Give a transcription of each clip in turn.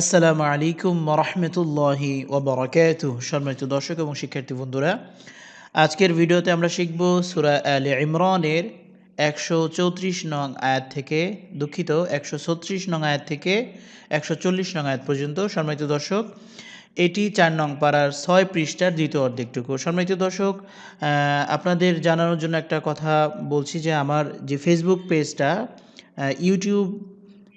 আসসালামু আলাইকুম রহমতুল্লাহি ওবরাকাতু সম্মানিত দর্শক এবং শিক্ষার্থী বন্ধুরা, আজকের ভিডিওতে আমরা শিখব সুরা আলে ইমরানের একশো চৌত্রিশ নং আয়াত থেকে, দুঃখিত, একশো ছত্রিশ নং আয়াত থেকে একশো চল্লিশ নং আয়াত পর্যন্ত। সম্মানিত দর্শক, এটি চার নং পাড়ার ছয় পৃষ্ঠার দ্বিতীয় অর্ধেকটুকু। সম্মানিত দর্শক আপনাদের জানানোর জন্য একটা কথা বলছি যে, আমার যে ফেসবুক পেজটা ইউটিউব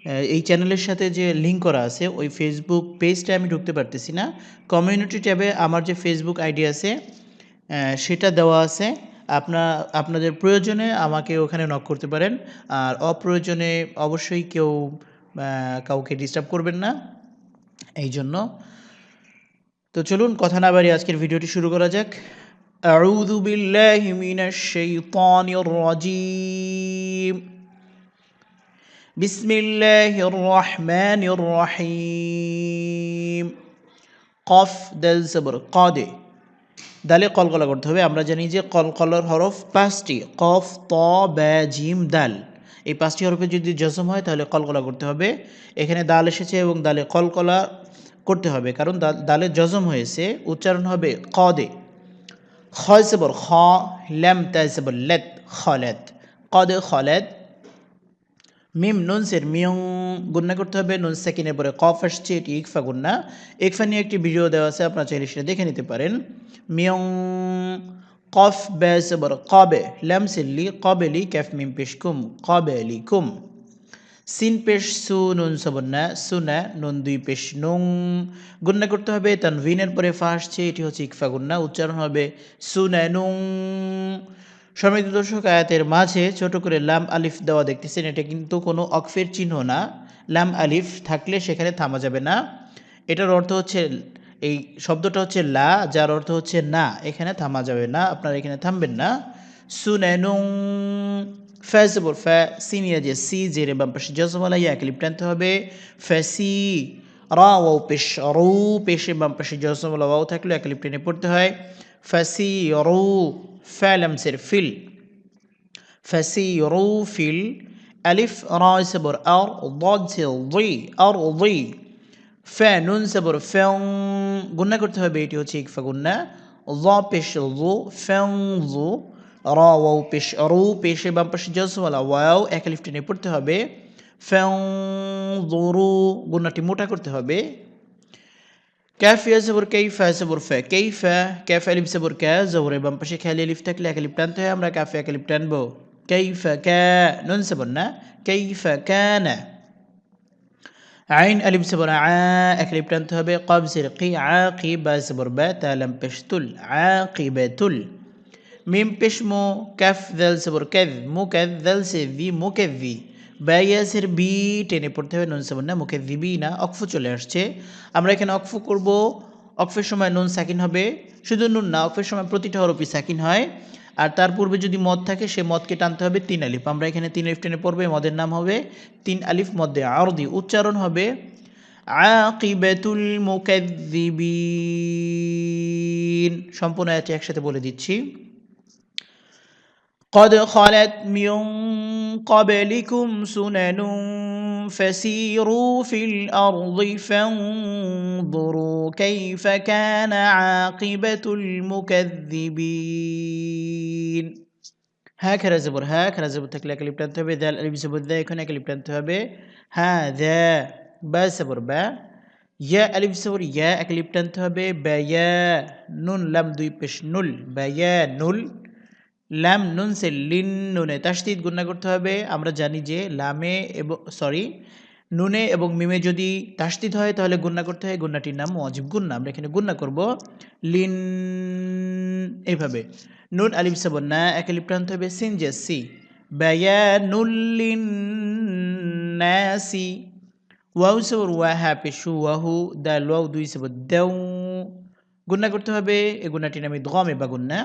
এই চ্যানেলের সাথে যে লিঙ্ক করা আছে, ওই ফেসবুক পেজটা আমি ঢুকতে পারতেছি না। কমিউনিটি ট্যাবে আমার যে ফেসবুক আইডি আছে সেটা দেওয়া আছে। আপনার আপনাদের প্রয়োজনে আমাকে ওখানে নক করতে পারেন। আর অপ্রয়োজনে অবশ্যই কেউ কাউকে ডিস্টার্ব করবেন না। এই জন্য। তো চলুন, কথা না বাড়ি আজকের ভিডিওটি শুরু করা যাক। আউযু বিল্লাহি মিনাশ শাইতানির রাজীম। بسم الله الرحمن الرحيم কফ দাল জবর কদে দালে কলকলা করতে হবে আমরা জানি যে কলকলার হরফ পাঁচটি কফ ত ব্যা জিম দাল এই পাঁচটি হরফে যদি জজম হয় তাহলে কলকলা করতে হবে এখানে দাল এসেছে এবং দালে কলকলা করতে হবে কারণ দাল- দালে জজম হয়েছে উচ্চারণ হবে কদে খয় জবর খ ল্যাম তাই জবর লেত খলেত কদে খলেত মিম নুন সের মিয়ং গুন্না করতে হবে, নুন সেকেন্ডের পরে কফ আসছে, এটি ইকফা গুন্না ইকফা নিয়ে একটি ভিডিও দেওয়া আছে, আপনারা চাইলে সেটা দেখে নিতে পারেন। মিয়ং কফ ব্যাস বর কবে, ল্যাম সিল্লি কবেলি ক্যাফ মিম পেশ কুম, কবে কবেলি কুম। সিন পেশ সু নুন সবন্না সুনা নুন দুই পেশ নুং। গুন্না করতে হবে, তানভিনের পরে ফা আসছে, এটি হচ্ছে ইকফা গুন্না উচ্চারণ হবে সুনা নুং। সমৃদ্ধ দর্শক আয়াতের মাঝে ছোট করে লাম আলিফ দেওয়া দেখতেছেন, এটা কিন্তু কোনো অকফের চিহ্ন না। লাম আলিফ থাকলে সেখানে থামা যাবে না। এটার অর্থ হচ্ছে, এই শব্দটা হচ্ছে লা, যার অর্থ হচ্ছে না, এখানে থামা যাবে না, আপনারা এখানে থামবেন না। সুনেনুং ফ্যাসবর ফ্যা সিনিয়া যে সি, জেরে বাম পাশে জজমালা ইয়া ক্লিপ টানতে হবে। ফ্যাসি রা, ওয়াও, পেশ, রু, পেশে বাম পাশে জজমালা ওয়াও থাকলে এক ক্লিপ টেনে পড়তে হয়। ফসিরু ফ্যালমসের ফিল ফসিরু ফিল আলিফ রয় সবর আর দুই আর দুই ফ্যা নুন সবর ফ্যাং গুন্না করতে হবে এটি হচ্ছে ইকফা গুন্না. ল পেশ জু ফ্যাং জু র ওয়াও পেশ রু, পেশে বাম পাশে জসওয়ালা ওয়াও এক আলিফ টেনে পড়তে হবে. ফ্যাং জোরু গুন্নাটি মোটা করতে হবে. كاف يا زبر كيف زبر فا كيف كاف ألف زبر كا زبر بام بشي خالي ألف تكلا ألف تانتو يا أمرا كاف ألف تانبو كيف كا نون زبرنا كيف كان عين ألف زبر ع أكلف تانتو بي قاب زرقي عاقبة زبر با تالم بشتل عاقبة মিম পেশমো ক্যাফ দেল সেবর ক্যাভ মু ক্যাভ দেল সে ভি মুকেভি ব্যায়াসের বি টেনে পড়তে হবে, নুন সেবন না, মুখে দিবি না, অক্ফু চলে আসছে। আমরা এখানে অক্ফু করব, অক্ফের সময় নুন সাকিন হবে, শুধু নুন না, অক্ফের সময় প্রতিটা হরফই সাকিন হয়। আর তার পূর্বে যদি মদ থাকে, সে মদকে টানতে হবে তিন আলিফ। আমরা এখানে তিন আলিফ টেনে পড়বে মদের নাম হবে তিন আলিফ মধ্যে আরদি। উচ্চারণ হবে, আকিবাতুল মুকাদ্দিবিন সম্পূর্ণ আছে একসাথে বলে দিচ্ছি। قد خلت من قبلكم سنن فسيروا في الأرض فانظروا كيف كان عاقبة المكذبين. هكذا زبر هكذا زبر تكلا كليب تنتبه ذا الألف زبر ذا يكون كليب تنتبه هذا با زبر با. يا ألف زبر يا كليب تنتبه بيا نون لم دوي بش نل بيا نل ল্যাম নুন সে লিন নুনে তাসদিদ গুন্না করতে হবে। আমরা জানি যে লামে এবং সরি নুনে এবং মিমে যদি তাসদিদ হয় তাহলে গুন্না করতে হয় গুন্নাটির নাম অজিব গুন্না আমরা এখানে গুন্না করব লিন এইভাবে। নুন আলিফ সাবন না, এক আলিফ টানতে হবে, সিন জে সি। ব্যয়া নুল্লিন নাসি ওয়াউ সবর ওয়া হ্যাঁ পেশু ওয়াহু দা ওয়াউ দুই সবর দেউ। গুন্না করতে হবে এই গুন্নাটির নামে দমে বা গুন্না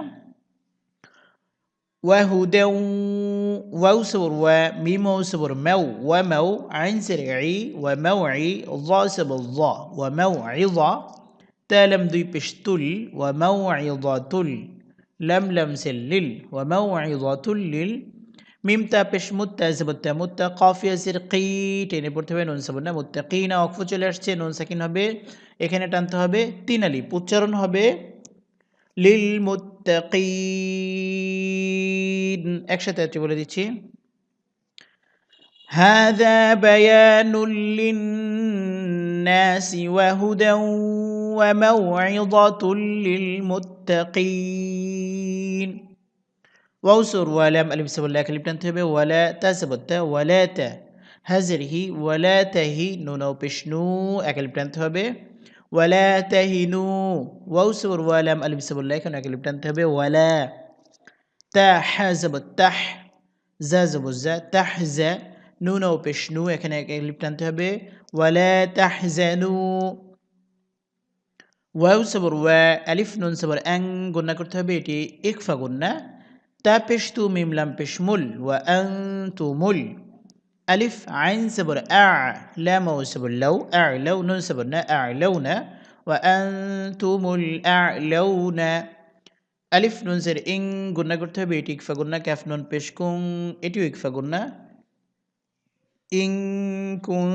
وهدى واو صبر و ميم صبر مو ومو عين سرعي وموعي ظا صبر ظا وموعظة تالم دوي بشتل وموعظة لم لم سلل وموعظة لل মিম তা পেশ মুত্তা জবত্তা মুত্তা কফিয়া সির কি টেনে পড়তে হবে নুন সাবন না মুত্তা কি না অক্ফ চলে আসছে নুন সাকিন হবে এখানে টানতে হবে তিন আলিফ উচ্চারণ হবে লিল মুত্তাকিন একসাথে আছে বলে দিচ্ছি هذا بيان للناس وهدى وموعظة للمتقين وأوسر ولم ألف سبب الله كلمة تنتبه ولا تسبت ولا ت هزره ولا تهي نون أو بشنو أكلمة تنتبه ওয়ালা তাহিনু ওয়াউসবর ওয়ালাম আলিম সাবুল্লাহ এখানে এক লিপ টানতে হবে ওয়ালা তাহ যাব তাহ জা যাব জা তাহ জা নু নাও পেশ নু এখানে এক লিপ টানতে হবে ওয়ালা তাহ জানু ওয়াউ সবর ওয়া আলিফ নুন সবর অ্যাং গণ্যা করতে হবে এটি ইকফা গণ্যা তা পেশ তু মিমলাম পেশ মুল ওয়া অ্যাং তু মুল আলিফ আইন সবর আলামও সবর লৌ আলাউ নুন সবর না আলাউ না ওয়ান্তুমুল আলাউ না আলিফ নুন সের ইং গুন্না করতে হবে এটি ইকফা গুন্না ক্যাফ নুন পেশকুং এটিও ইকফা গুন্না ইং কুং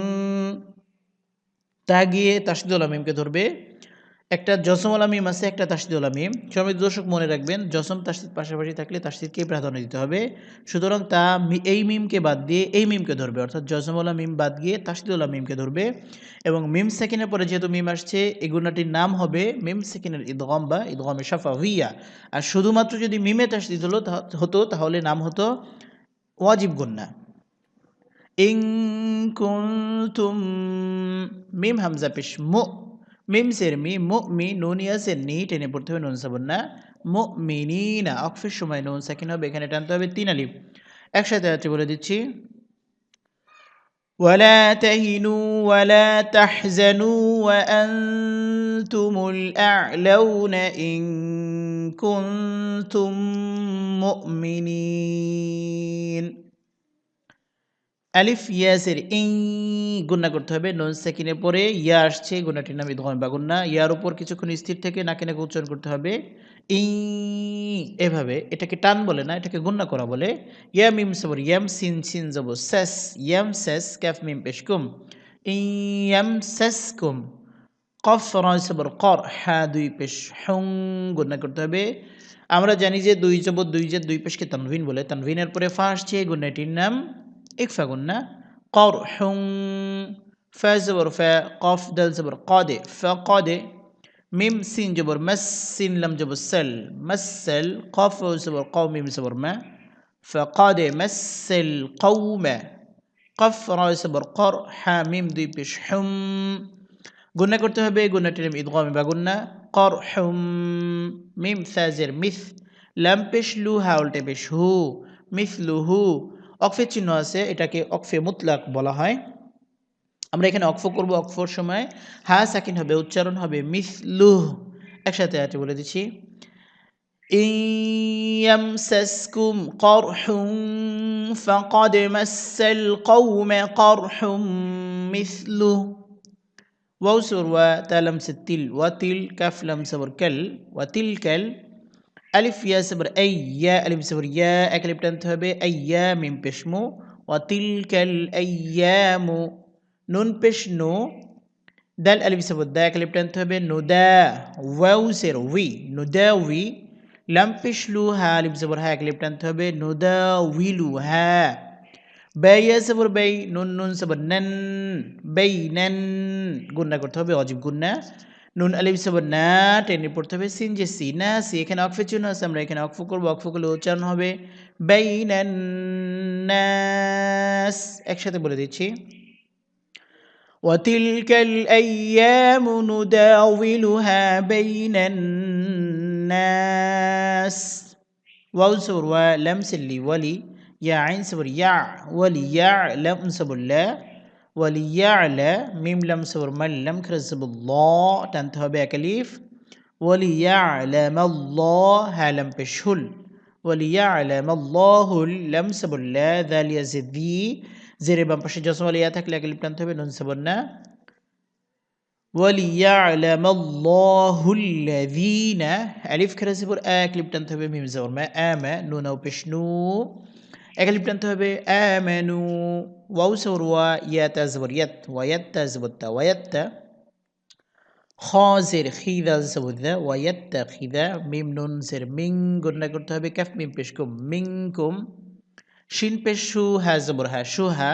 তা গিয়ে তাসিদুল আমিমকে ধরবে একটা জসম আমিম আছে, একটা তাসিদুল আমিম। সমিত দর্শক মনে রাখবেন, জসম তাসিদ পাশাপাশি থাকলে তাসিদকে প্রাধান্য দিতে হবে। সুতরাং তা এই মিমকে বাদ দিয়ে এই মিমকে ধরবে, অর্থাৎ জসমলা মিম বাদ গিয়ে তাসিদুল মিমকে ধরবে। এবং মিম সেকেন্ডের পরে যেহেতু মিম আসছে, এই গুণাটির নাম হবে মিম সেকেন্ডের ঈদগম বা ঈদগমে সাফা হুইয়া আর শুধুমাত্র যদি মিমে তাসিদ হলো হতো, তাহলে নাম হতো ওয়াজিব গুন্না ইং কুনতুম মিম হামজা পেশ মু মিম সের মি মু মি নুনিয়া সের নি টেনে পড়তে হবে নুন সাবন না মু মিনি না অক্ষের সময় নুন সাকিন হবে এখানে টানতে হবে তিন আলিফ একসাথে আছে বলে দিচ্ছি ولا تهنوا ولا تحزنوا وأنتم الأعلون إن كنتم مؤمنين আলিফ ইয়াসের ই গুন্না করতে হবে। নন সেকিনে পরে ইয়া আসছে গুন্নাটির নাম ইদগম বা গুন্না ইয়ার উপর কিছুক্ষণ স্থির থেকে নাকে নাকে উচ্চারণ করতে হবে। ই এভাবে। এটাকে টান বলে না, এটাকে গুন্না করা বলে। ইয়া মিম সবর, ইয়াম সিন সিন যাব সেস, ইয়াম সেস, ক্যাফ, মিম, পেশ পেশকুম ইয়াম সেস, কুম। কফ, রয়, সবর, কর হ্যাঁ দুই পেশ, হুং গুন্না করতে হবে। আমরা জানি যে দুই জবর, দুই যে দুই পেশকে তানভিন বলে। তানভিনের পরে ফা আসছে গুন্নাটির নাম اكفى قلنا قرح فا زبر فا قاف دل زبر قاد فقاد ميم سين جبر مس سين لم جبر سل مسل قاف زبر قوم ميم زبر ما فقاد مس القوم قف را زبر قر حاميم দুই পেশ হুম গুণা করতে হবে গুণাটির ইদগামে বা গুণা কর হুম মিম সাজের মিস লাম পেশ লু হাউলটে পেশ হু মিস লুহু অকফের চিহ্ন আছে, এটাকে অকফে মুতলাক বলা হয়। আমরা এখানে অকফ করব, অকফর সময়। হা সাকিন হবে, উচ্চারণ হবে মিসলুহ। একসাথে আছে বলে দিচ্ছি। ইয়ামসাসকুম করহুম ফাকাদ মাসাল কওমে করহুম মিসলুহ। ওয়াউসুর ওয়া তালামসে তিল, ওয়া তিল কাফলাম সবর কেল, ওয়া তিল কেল। আলিফ ইয়া সবর এই ইয়া আলিফ সবর ইয়া এক আলিফ টানতে হবে আইয়া মিম পেশমু ওয়াতিলকাল আইয়ামু নুন পেশনু দাল আলিফ সবর দা এক আলিফ টানতে হবে নুদা ওয়াউ সের উই নুদা উই লাম পেশলু হা আলিফ সবর হা এক আলিফ টানতে হবে নুদা উইলু হা ব্যয় সবর ব্যয় নুন নুন সবর নেন ব্যয় নেন গুন্না করতে হবে অজীব গুন্না নুন আলিফ সবর না টেনে পড়তে হবে সিন যে সি না সি এখানে অক্ফে চিহ্ন আছে আমরা এখানে অক্ফ করবো অক্ফ করলে উচ্চারণ হবে নাস একসাথে বলে দিচ্ছি وتلك الأيام نداولها بين الناس واو سبر ولم سلي ولي يا عين سبر يع ولي يع لم سبر لا ওয়ালিয়ালা মিম লাম সবর মাল্লাম খরসবুল্লাহ টানতে হবে একালিফ ওয়ালিয়ালাম আল্লাহ হ্যালাম পেশুল ওয়ালিয়ালাম আল্লাহুল লাম সবুল্লাহ দালিয়া জিদি জেরে বাম পাশে জসম আলিয়া থাকলে একালিফ টানতে হবে নুন সবর না وليعلم الله الذين ألف كرسبور آ كليب تنتبه ميم زور ما آما نون أو এক লিপ টানতে হবে, অ্যামেনু, ওয়াউ সৌর ওয়া, ইয়াত আসবর ইয়াত ওয়াত আসবত্তা ওয়াত্তা খজের, খিদা সবুদা ওয়াত্তা খিদা, মিম নুন জের মিং গণনা করতে হবে ক্যাফ মিম পেশকুম মিং কুম, শিন পেশ সু, হা জবর হা, সু হা,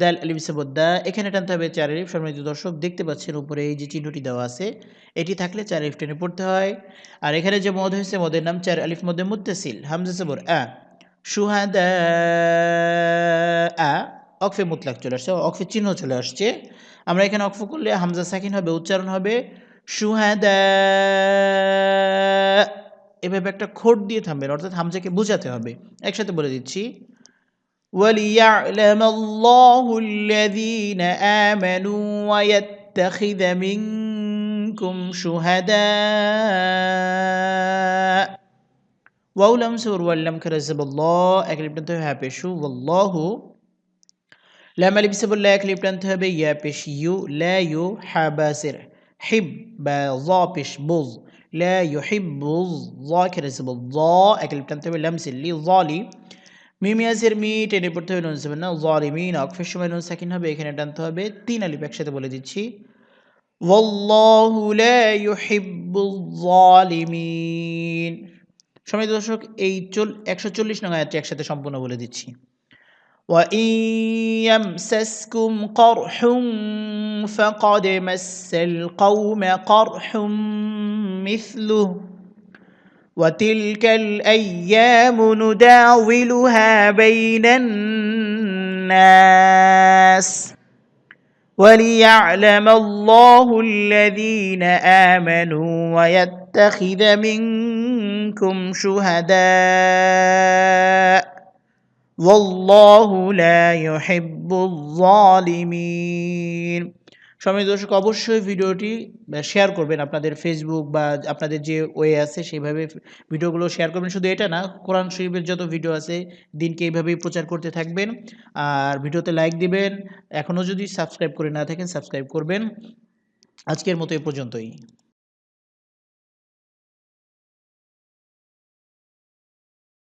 দাল আলিম দা, এখানে টানতে হবে চার আলিফ, সম্মানিত দর্শক, দেখতে পাচ্ছেন উপরে এই যে চিহ্নটি দেওয়া আছে, এটি থাকলে চার আলিফ টেনে পড়তে হয়, আর এখানে যে মদ হয়েছে, মদের নাম চার আলিফ মধ্যে মুত্তাসিল, হামজা সবর, আ সুহাদা আ অকফে মুতলাক চলে আসছে অকফে চিহ্ন চলে আসছে আমরা এখানে অকফ করলে হামজা সাকিন হবে উচ্চারণ হবে সুহাদা এভাবে একটা খোট দিয়ে থামবেন অর্থাৎ হামজাকে বোঝাতে হবে একসাথে বলে দিচ্ছি وليعلم الله الذين آمنوا ويتخذ منكم شهداء واولم سور ولم كرزب الله اكلب تنتهي هابشو والله لما لبس بالله اكلب تنتهي يا بش يو لا يو حباسر حب ضابش بوظ لا يحب ذاكر زب الله اكلب تنتهي لمس اللي ظالي মিমিয়াজের মি টেনে পড়তে হবে নুন সেভেন না জলিমিন অকফের সময় নুন সেকেন্ড হবে এখানে টানতে হবে তিন আলিফ একসাথে বলে দিচ্ছি ওয়াল্লাহু লা ইউহিব্বুল জালিমিন সময় দর্শক এই চল একশো চল্লিশ নং আয়াতটি একসাথে সম্পূর্ণ বলে দিচ্ছি وإن يمسسكم قرح فقد مس القوم قرح مثله وتلك الأيام نداولها بين الناس وليعلم الله الذين آمنوا ويتخذ منكم شهداء والله لا يحب الظالمين সময় দর্শক অবশ্যই ভিডিওটি শেয়ার করবেন আপনাদের ফেসবুক বা আপনাদের যে ওয়ে আছে সেইভাবে ভিডিওগুলো শেয়ার করবেন শুধু এটা না কোরআন শরীফের যত ভিডিও আছে দিনকে এইভাবেই প্রচার করতে থাকবেন আর ভিডিওতে লাইক দিবেন এখনও যদি সাবস্ক্রাইব করে না থাকেন সাবস্ক্রাইব করবেন আজকের মতো এ পর্যন্তই